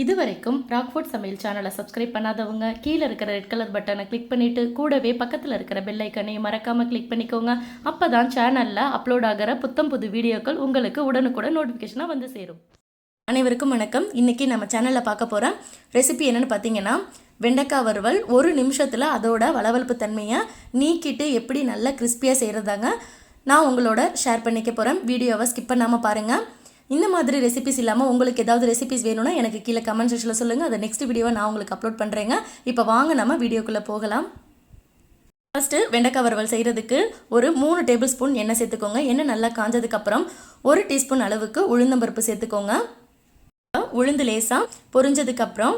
இதுவரைக்கும் ராக்ஃபோர்ட் சமையல் சேனலை சப்ஸ்கிரைப் பண்ணாதவங்க கீழே இருக்கிற ரெட் கலர் பட்டனை கிளிக் பண்ணிவிட்டு கூடவே பக்கத்தில் இருக்கிற பெல் ஐக்கனையும் மறக்காமல் கிளிக் பண்ணிக்கோங்க. அப்போ தான் சேனலில் அப்லோட் ஆகிற புத்தம் புது வீடியோக்கள் உங்களுக்கு உடனுக்குடன் நோட்டிஃபிகேஷனாக வந்து சேரும். அனைவருக்கும் வணக்கம். இன்றைக்கி நம்ம சேனலில் பார்க்க போகிற ரெசிபி என்னென்னு பார்த்தீங்கன்னா வெண்டைக்காய் வறுவல் ஒரு நிமிஷத்தில் அதோட வளவலப்பு தன்மையை நீக்கிட்டு எப்படி நல்லா கிறிஸ்பியாக செய்கிறதாங்க நான் உங்களோட ஷேர் பண்ணிக்க போகிறேன் வீடியோவை ஸ்கிப் பண்ணாமல் பாருங்கள் இந்த மாதிரி ரெசிபிஸ் இல்லாமல் உங்களுக்கு ஏதாவது ரெசிபிஸ் வேணும்னா எனக்கு கீழே கமெண்ட் செக்ஷனில் சொல்லுங்கள் அதை நெக்ஸ்ட் வீடியோவை நான் உங்களுக்கு அப்லோட் பண்ணுறேங்க இப்போ வாங்க நம்ம வீடியோக்குள்ளே போகலாம். ஃபஸ்ட்டு வெண்டைக்காய் வறுவல் செய்கிறதுக்கு ஒரு மூணு டேபிள் ஸ்பூன் எண்ணெய் சேர்த்துக்கோங்க. எண்ணெய் நல்லா காஞ்சதுக்கப்புறம் ஒரு டீஸ்பூன் அளவுக்கு உளுந்தம்பருப்பு சேர்த்துக்கோங்க. உளுந்து லேசாக பொரிஞ்சதுக்கப்புறம்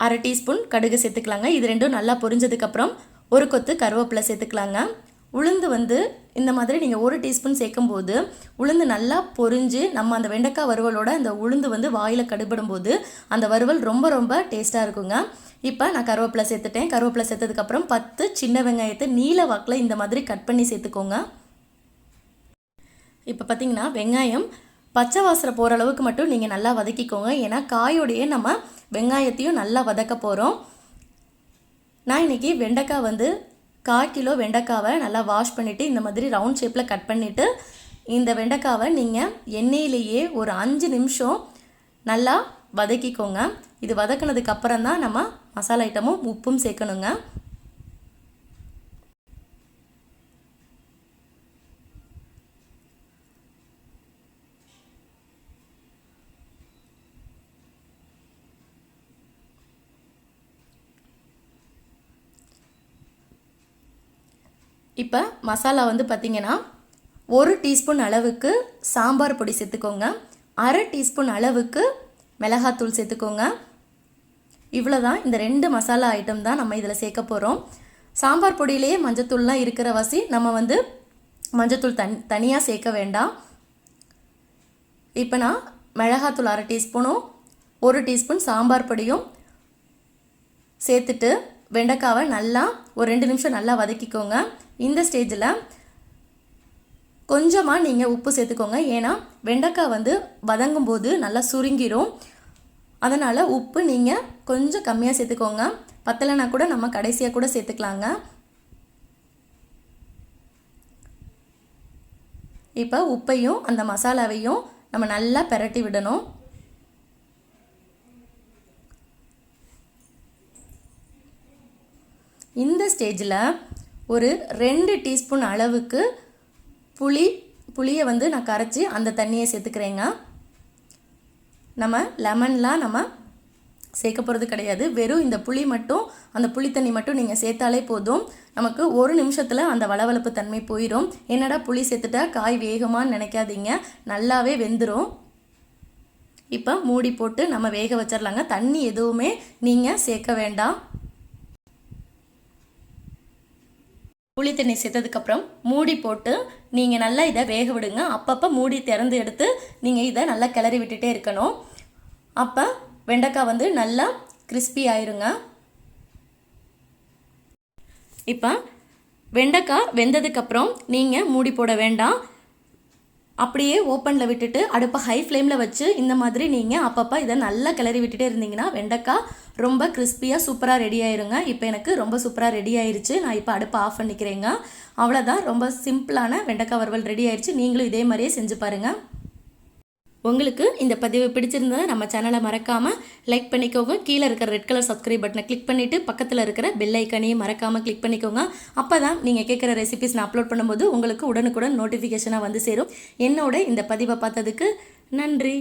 அரை டீஸ்பூன் கடுகு சேர்த்துக்கலாங்க. இது ரெண்டும் நல்லா பொரிஞ்சதுக்கப்புறம் ஒரு கொத்து கருவேப்பிலை சேர்த்துக்கலாங்க. உளுந்து வந்து இந்த மாதிரி நீங்கள் ஒரு டீஸ்பூன் சேர்க்கும்போது உளுந்து நல்லா பொரிஞ்சு நம்ம அந்த வெண்டைக்காய் வறுவலோட அந்த உளுந்து வந்து வாயில் கடுபடும் போது அந்த வறுவல் ரொம்ப ரொம்ப டேஸ்ட்டாக இருக்குங்க. இப்போ நான் கருவேப்பிலை சேர்த்துட்டேன். கருவேப்பிலை சேர்த்ததுக்கப்புறம் பத்து சின்ன வெங்காயத்தை நீல வாக்கில் இந்த மாதிரி கட் பண்ணி சேர்த்துக்கோங்க. இப்போ பார்த்தீங்கன்னா வெங்காயம் பச்சை வாசனை போகிற அளவுக்கு மட்டும் நீங்கள் நல்லா வதக்கிக்கோங்க. ஏன்னா காயோடையே நம்ம வெங்காயத்தையும் நல்லா வதக்க போகிறோம் நான் இன்றைக்கி வெண்டைக்காய் வந்து கால் கிலோ வெண்டைக்காவை நல்லா வாஷ் பண்ணிவிட்டு இந்த மாதிரி ரவுண்ட் ஷேப்பில் கட் பண்ணிவிட்டு இந்த வெண்டைக்காவை நீங்கள் எண்ணெயிலேயே ஒரு அஞ்சு நிமிஷம் நல்லா வதக்கிக்கோங்க. இது வதக்கினதுக்கப்புறம் தான் நம்ம மசாலா ஐட்டமும் உப்பும் சேர்க்கணுங்க. இப்போ மசாலா வந்து பார்த்திங்கன்னா ஒரு டீஸ்பூன் அளவுக்கு சாம்பார் பொடி சேர்த்துக்கோங்க. அரை டீஸ்பூன் அளவுக்கு மிளகாத்தூள் சேர்த்துக்கோங்க. இவ்வளோ தான் இந்த ரெண்டு மசாலா ஐட்டம் தான் நம்ம இதில் சேர்க்க போகிறோம் சாம்பார் பொடியிலேயே மஞ்சத்தூள்லாம் இருக்கிற வாசி நம்ம வந்து மஞ்சத்தூள் தன் தனியாக சேர்க்க வேண்டாம். இப்போ நான் மிளகாத்தூள் அரை டீஸ்பூனும் ஒரு டீஸ்பூன் சாம்பார் பொடியும் சேர்த்துட்டு வெண்டைக்காவை நல்லா ஒரு ரெண்டு நிமிஷம் நல்லா வதக்கிக்கோங்க. இந்த ஸ்டேஜில் கொஞ்சமாக நீங்கள் உப்பு சேர்த்துக்கோங்க. ஏன்னா வெண்டைக்காய் வந்து வதங்கும் போது நல்லா சுருங்கிடும் அதனால் உப்பு நீங்கள் கொஞ்சம் கம்மியாக சேர்த்துக்கோங்க. பத்தலைனா கூட நம்ம கடைசியாக கூட சேர்த்துக்கலாங்க. இப்போ உப்பையும் அந்த மசாலாவையும் நம்ம நல்லா பெரட்டி விடணும். இந்த ஸ்டேஜில் ஒரு ரெண்டு டீஸ்பூன் அளவுக்கு புளி புளியை வந்து நான் கரைச்சி அந்த தண்ணியை சேர்த்துக்கிறேங்க. நம்ம லெமன்லாம் நம்ம சேர்க்க போகிறது கிடையாது. வெறும் இந்த புளி மட்டும் அந்த புளி தண்ணி மட்டும் நீங்கள் சேர்த்தாலே போதும். நமக்கு ஒரு நிமிஷத்தில் அந்த வளவளப்பு தன்மை போயிடும் என்னடா புளி சேர்த்துட்டா காய் வேகமான்னு நினைக்காதீங்க. நல்லாவே வெந்துடும் இப்போ மூடி போட்டு நம்ம வேக வச்சிடலாங்க தண்ணி எதுவுமே நீங்கள் சேர்க்க வேண்டாம். புளி தண்ணி சேர்த்ததுக்கப்புறம் மூடி போட்டு நீங்கள் நல்லா இதை வேக விடுங்க. அப்பப்போ மூடி திறந்து எடுத்து நீங்கள் இதை நல்லா கிளறி விட்டுட்டே இருக்கணும். அப்போ வெண்டைக்காய் வந்து நல்லா கிறிஸ்பி ஆயிருங்க. இப்போ வெண்டைக்காய் வெந்ததுக்கப்புறம் நீங்கள் மூடி போட வேண்டாம். அப்படியே ஓப்பனில் விட்டுட்டு அடுப்பை ஹை ஃப்ளேமில் வச்சு இந்த மாதிரி நீங்கள் அப்பப்போ இதை நல்லா கிளறி விட்டுட்டே இருந்தீங்கன்னா வெண்டைக்காய் ரொம்ப கிறிஸ்பியாக சூப்பராக ரெடி ஆயிருங்க. இப்போ எனக்கு ரொம்ப சூப்பராக ரெடி ஆயிருச்சு. நான் இப்போ அடுப்பை ஆஃப் பண்ணிக்கிறேங்க. அவ்வளோதான் ரொம்ப சிம்பிளான வெண்டைக்காய் வறுவல் ரெடி ஆயிடுச்சு நீங்களும் இதே மாதிரியே செஞ்சு பாருங்கள் உங்களுக்கு இந்த பதிவு பிடிச்சிருந்தா நம்ம சேனலை மறக்காமல் லைக் பண்ணிக்கோங்க. கீழே இருக்கிற ரெட் கலர் சப்ஸ்கிரைப் பட்டனை கிளிக் பண்ணிவிட்டு பக்கத்தில் இருக்கிற பெல் ஐக்கனையும் மறக்காமல் கிளிக் பண்ணிக்கோங்க. அப்போ தான் நீங்கள் கேட்குற ரெசிபிஸ் நான் அப்லோட் பண்ணும்போது உங்களுக்கு உடனுக்குடன் நோட்டிஃபிகேஷனாக வந்து சேரும். என்னோட இந்த பதிவை பார்த்ததுக்கு நன்றி.